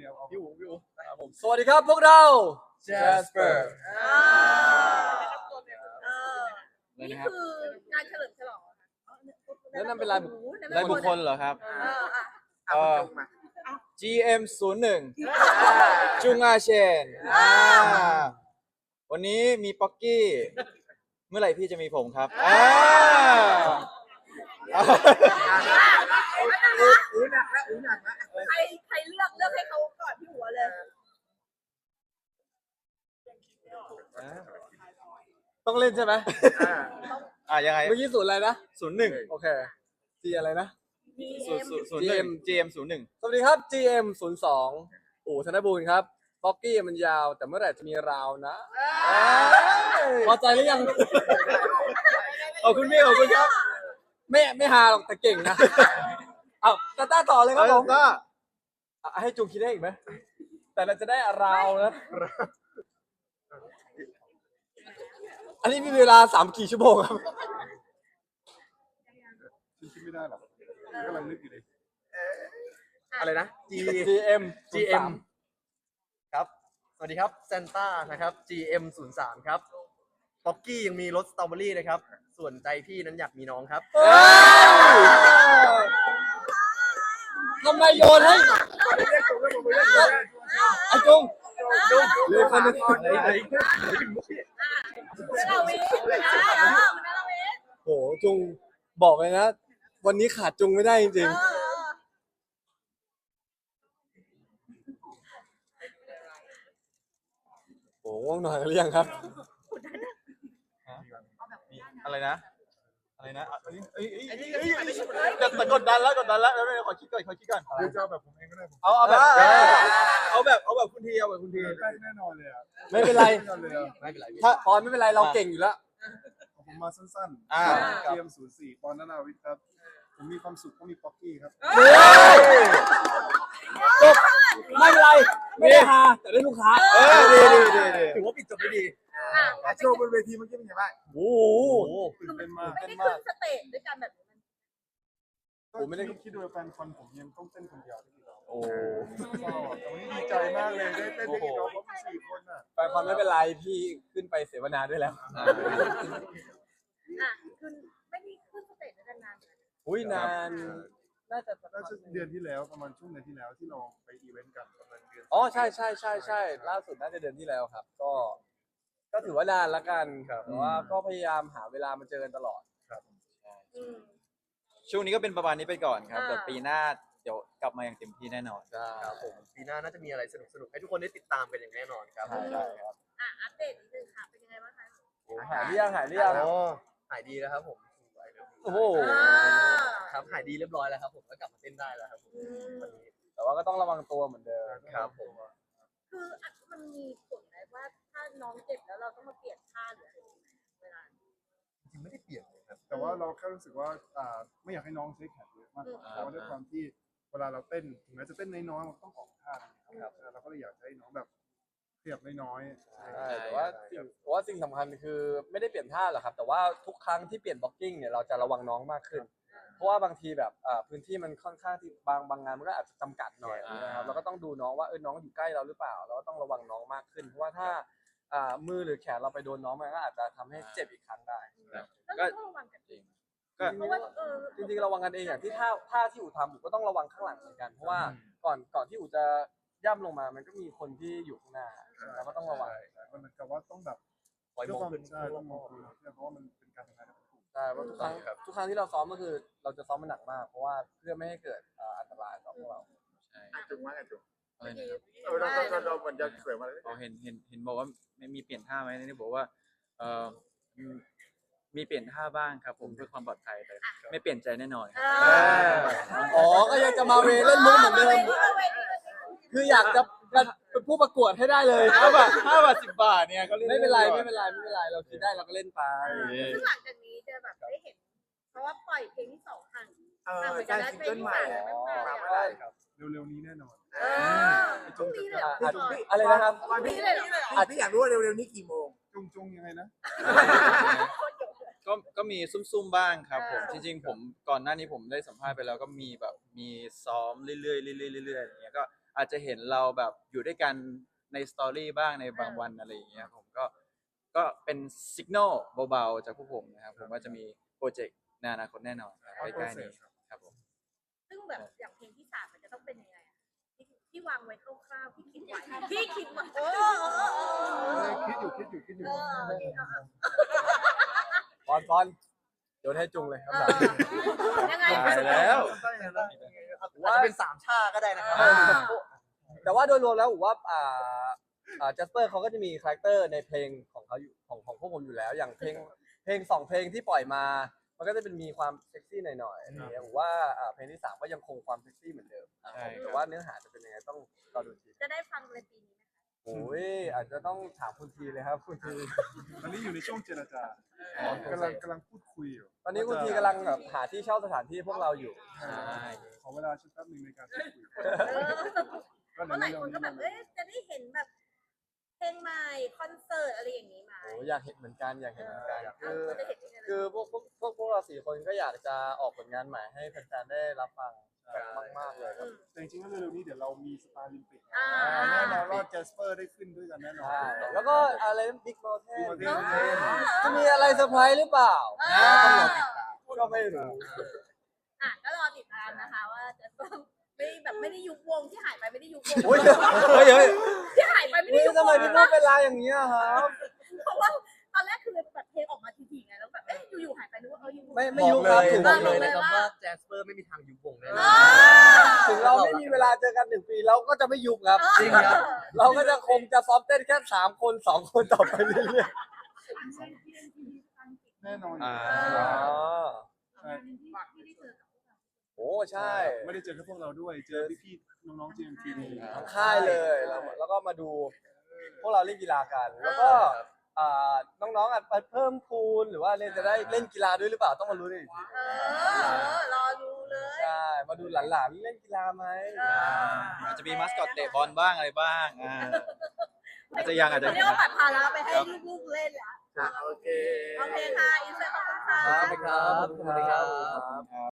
เดียวเอาพี่อูพี่อูครับผมสวัสดีครับพวกเรา Jasper อ่าเออเลยนี่นะครับคืองานเฉลิมฉลองเหรอคะแนะนำเป็นรายบุครายบุคคลเหรอครับเอออะเอาคุณจงมา GM 0 1จุงอาเชนอ่าวันนี้มีป๊อกกี้ เมื่อไหร่พี่จะมีผมครับอ่าอู้หนักแล้วอู้หนักแล้วใครใครเลือกเลือกให้เขาก่อนพี่หัวเลย ต้องเล่นใช่ไหมอ่าอ่ายังไงเมื่อกี้ศูนย์อะไรนะศูนย์หนึ่งโอเค G อะไรนะ ศูนย์ศูนย์หนึ่ง GM ศูนย์หนึ่งสวัสดีครับ GM 0 2อู่ธนบูรณ์ครับบ็อกกี้มันยาว แต่เมื่อไหร่จะมีราวนะพอใจหรือยังขอบคุณพี่ขอบคุณครับ ไม่ไม่ฮาหรอกแต่เก่งนะเอาตาต้าต่อเลยครับผมก็อะให้จุงคิดได้อีกไหมแต่เราจะได้ราวนะ อันนี้มีเวลาสามกี่ชั่วโมงครับคิดไม่ได้หรอกกำลังนึกอยู่เลยอะไรนะ G GM GM ครับ สวัสดีครับเซนต้านะครับ GM 0 3ครับป๊อกกี้ยังมีรสสตรอเบอรี่นะครับ ส่วนใจพี่นั้นอยากมีน้องครับ ทำไมโยนให้ไอ้จุงจุงเหลยคนหนึง คุณนาวินนะเออคุณนาวินโหจุงบอกเลยนะ วันนี้ขาดจุงไม่ได้จริง เออๆโหง่วงนอนกันหรือยังครับ อะไรนะ อะไรนะอะเอ้ยเอ้ยเอ้ยไอ้นี่เอ้ยก็เอ้ยไม่ใช่เอ้ยแต่แต่กดดันแล้วกดดันแล้วเดี๋ยวเดี๋ยวขอคิดก่อนขอคิดก่อน เดี๋ยวจะเอาแบบผม เองก็ได้ผมเอาเอาแบบเออเอาแบบเอาแบบคุณทีเอาแบบคุณทีได้แน่นอนเลยอะไม่เป็นไร แน่นอนเลยอะไม่เป็นไรพี่ถ้าปอนไม่เป็นไรเราเก่งอยู่แล้วผมมาสั้นๆอ่าเตรียมศูนย์สี่ปอนด์นานาวิทย์ครับ ผมมีความสุขเพราะมีป๊อกกี้ครับ จบไม่เป็นไร ไม่ได้ฮาแต่ได้ลูกค้าเออดีดีดีดีถือว่าปิดจบได้ดีอะอาโชว์บนเวทีเมื่อกี้เป็นไงบ้างโอ้โห ตื่นเต้นมากไม่ได้ขึ้นสเตจด้วยกันแบบนี้ ผมไม่ได้ คิดดูแฟนคอนผมยังต้องเต้นคนเดียวที่เรา โอ้แต่วันนี้ดีใจมากเลยได้เต้นด้วยกันน้องเขาเป็นสี่คนอะแฟนคอนไม่เป็นไรพี่ขึ้นไปเสวนาด้วยแล้วอะคือไม่ได้ขึ้นสเตจด้วยกันนานเลยอุ้ยนานน่าจะสักน่าพักจะหนึ่งเดือนที่แล้วประมาณช่วงเดือนที่แล้วที่เราไปอีเวนต์กันประมาณเดือนอ๋อใช่ใช่ใช่ใช่ล่าสุดน่าจะเดือนที่แล้วครับ ก็ ก็ถือว่านานละกันแต่ว่าก็พยายามหาเวลามาเจอกันตลอดอืมช่วงนี้ก็เป็นประมาณนี้ไปก่อนครับอ่า แต่ปีหน้า เดี๋ยวกลับมาอย่างเต็มที่แน่นอนครับผมปีหน้าน่าจะมีอะไรสนุกสนุกๆให้ทุกคนได้ติดตามกันอย่างแน่นอนครับใช่ใช่ครับ อะอัปเดตนิดนึงค่ะ เป็นยังไงบ้างคะโอ้หายหรือยังหายหรือยังอ๋อหายดีแล้วครับผมโอ้โหอ่าครับหายดีเรียบร้อยแล้วครับผมก็กลับมาเต้นได้แล้วครับผมอืมวันนี้แต่ว่าก็ต้องระวังตัวเหมือนเดิมครับผมคืออะมันมีผลไหมว่าถ้าน้องเจ็บแล้วเราต้องมาเปลี่ยนท่าหรืออะไรอย่างเงี้ยเวลา จริงไม่ได้เปลี่ยนเลยครับ แต่ว่าเราแค่รู้สึกว่าอ่าไม่อยากให้น้องใช้แขนเยอะมากกว่าเพราะว่าด้วยความที่ เวลาเราเต้นถึงแม้จะเต้นน้อยๆมันต้องออกท่านะครับเราก็เลยอยากให้น้องแบบขยับน้อยๆใช่แต่ว่าสิ่งแต่ว่าสิ่งสำคัญคือไม่ได้เปลี่ยนท่าหรอกครับ แต่ว่าทุกครั้งที่เปลี่ยนบล็อกกิ้งเนี่ยเราจะระวังน้องมากขึ้น เพราะว่าบางทีแบบอ่าพื้นที่มันค่อนข้างที่บางบางงานมันก็อาจจะจำกัดหน่อยอ่านนะครับเราก็ต้องดูน้องว่าเออน้องอยู่ใกล้เราหรือเปล่า เราก็ต้องระวังน้องมากขึ้น เพราะว่าถ้าอ่ามือหรือแขนเราไปโดนน้องมันก็อาจจะทำให้เจ็บอีกครั้งได้แล้วเราต้องระวังกันเอง ก็เพราะว่าเออจริงๆระวังกันเองอย่างที่ท่าท่าที่อู่ทำอู่ก็ต้องระวังข้างหลังเหมือนกัน เพราะว่าก่อนก่อนที่อู่จะย่ำลงมา มันก็มีคนที่อยู่ข้างหน้าเราก็ต้องระวังใช่ใช่มันเหมือนกับว่าต้องแบบปล่อยเพื่มอองความขึ้นใช่ต้องมองคือเพราะว่ามันเป็นการทำงานที่ถูกใช่เพราะทุกครั้งทุกครั้งที่เราซ้อมก็คือ เราจะซ้อมมันหนักมาก เพราะว่าเพื่อไม่ให้เกิดเอ่ออันตรายต่อพวกเราใช่จุงมากจุงอะไรเมื่อนะกี้ครับเออเราเราเรามันจะสวยมาเลยอ๋อเห็นเห็นเห็นบอกว่าไม่มีเปลี่ยนท่าไหมนี่บอกว่าเออ มีมีเปลี่ยนท่าบ้างครับผมเพื่อความปลอดภัยแต่ไม่เปลี่ยนใจแน่นอนเอครับออ๋อ ก็ยังจะมาเวเล่นมุกเหมือนเดิมเอาไว้นี่คืออยากจะเป็นผู้ประกวดให้ได้เลย ห้าบาทห้าบาทสิบบาทเนี่ยเขาเล่นไม่เป็นไร ไม่เป็นไร ไม่เป็นไร เราคิดได้เราก็เล่นไป ซึ่งหลังจากนี้จะแบบได้เห็น เพราะว่าปล่อยเพลงที่สองห่างเออห่างเหมือนกันนะเพลงที่สามยังไม่มาเลยได้อะครับเร็วๆนี้แน่นอนเออพรุ่งนี้เลยเหรออะพี่บอยอะไรนะครับพรุ่งนี้เลยเหรออะพี่อยากรู้ว่าเร็วๆนี้กี่โมงจุงจุงยังไงนะ ก็ก็มีซุ่มๆบ้างครับผมอ่าจริงๆ ผมก่อนหน้านี้ผมได้สัมภาษณ์ไปแล้วก็มีแบบมีซ้อมเรื่อยๆเรื่อยๆเรื่อยๆอย่างเงี้ยก็อาจจะเห็นเราแบบอยู่ด้วยกันในสตอรี่บ้างในบางวันอะไรอย่างเงี้ยผมก็ก็เป็นสัญญาณเบาๆจากพวกผมนะครับผมว่าจะมีโปรเจกต์ในอนาคตแน่นอนครับใกล้ๆนี้ครับผมซึ่งแบบอย่างเพลงที่สามมันจะต้องเป็นยังไงอะที่ที่วางไว้คร่าวๆที่คิดไว้ที่คิดมาโอ้โหเออคิดอยู่คิดอยู่คิดอยู่เออเออเออ ปอนปอนโยนให้จุงเลยคำถามยังไงตายแล้ว อาจจะเป็นสามชาก็ได้นะครับ อ่า แต่ว่าโดยรวมแล้วผมว่าอ่าอ่าจัสเปอร์เขาก็จะมีคาแรคเตอร์ในเพลงของเขาอยู่ของของพวกผมอยู่แล้ว อย่างเพลงเพลงสองเพลงที่ปล่อยมา มันก็จะเป็นมีความเซ็กซี่หน่อยๆอะไรอย่างเงี้ยผมว่าอ่าเพลงที่สามก็ยังคงความเซ็กซี่เหมือนเดิมใช่ครับแต่ว่าเนื้อหาจะเป็นยังไงต้องรอดูที จะได้ฟังในปีนี้ไหมคะ โอ้ยอาจจะต้องถามคุณทีเลยครับคุณทีตอนนี้อยู่ในช่วงเจรจากำลังกำลังพูดคุยอยู่ตอนนี้คุณทีกำลังแบบหาที่เช่าสถานที่พวกเราอยู่ใช่ขอเวลาชักแป๊บนึงในการพูดคุยเออก็เพเดี๋ยวราะหลายเร็วคนๆก็นี้แบบเอ้ยจะได้เห็นแบบเพลงใหม่คอนเสิร์ตอะไรอย่างนี้ไหมโอ้อยากเห็นเหมือนกันอยากเห็นเหมือนกันเอคืออจะเห็นยังไงคือพวกพวกพวกพวกเราสี่คนก็อยากจะออกผลงานใหม่ให้แฟนๆได้รับฟัง แบบมากๆเลยครับมแต่จริงๆแล้วเร็วๆนี้เดี๋ยวเรามีสตาร์ลิมปิกอ่า แน่นอนว่าแจสเปอร์ได้ขึ้นด้วยกันแน่นอนใช่แล้วก็อะไรบิ๊กโมเท Big น Mountain จะมีอะไรเซอร์ไพรส์หรือเปล่า เออก็ไม่รู้ อะก็รอติดตามนะคะว่าจะต้องไม่แบบไม่ได้ยุบวงที่หายไปไม่ได้ยุบวงโอ้ยเฮ้ยเฮ้ยที่หายไปไม่ได้นี่ยุบวทำงไมพี่พูดเป็นลายอย่างนี้ยครับ ยไปนึกว่าเออยุบวงไม่ไม่บยุอกคเลครับยถึงบอกเลยเลยนะครับว่าว่าแจสเปอร์ไม่มีทางยุบวงแน่นอนอ่าถึงเราไม่มีเวลาเจอกันหนึ่งปีเราก็จะไม่ยุบครับจริงครับ เราก็จะคงจะซ้อมเต้นแค่สามคนสองคนต่อไปเรื่อยแน่นอนอ่าๆอ๋อใช่โอ้ใช่ ไม่ได้เจอแค่พวกเราด้วย เจอพี่ๆน้องๆ GMT ทั้งค่ายเลยแล้วแล้วก็มาดู พวกเราเล่นกีฬากันแล้วก็ อ่าน้องๆอาจจะเพิ่มพูนหรือว่าเนี่ยจะได้เล่นกีฬาด้วยหรือเปล่าต้องมารู้นอีกทีเออ รอดูเลย ใช่มาดูหลานๆเล่นกีฬาไหมเอออาจจะมีมัสคอตเตะบอลบ้างอะไรบ้างอ่าอาจจะยังอาจจะเรียกว่าปัดภาระไปให้ลูกๆเล่นแล้วโอเคโอเคค่ะ อินเสิร์ตขอบคุณค่ะครับครับขอบคุณครับ ครับ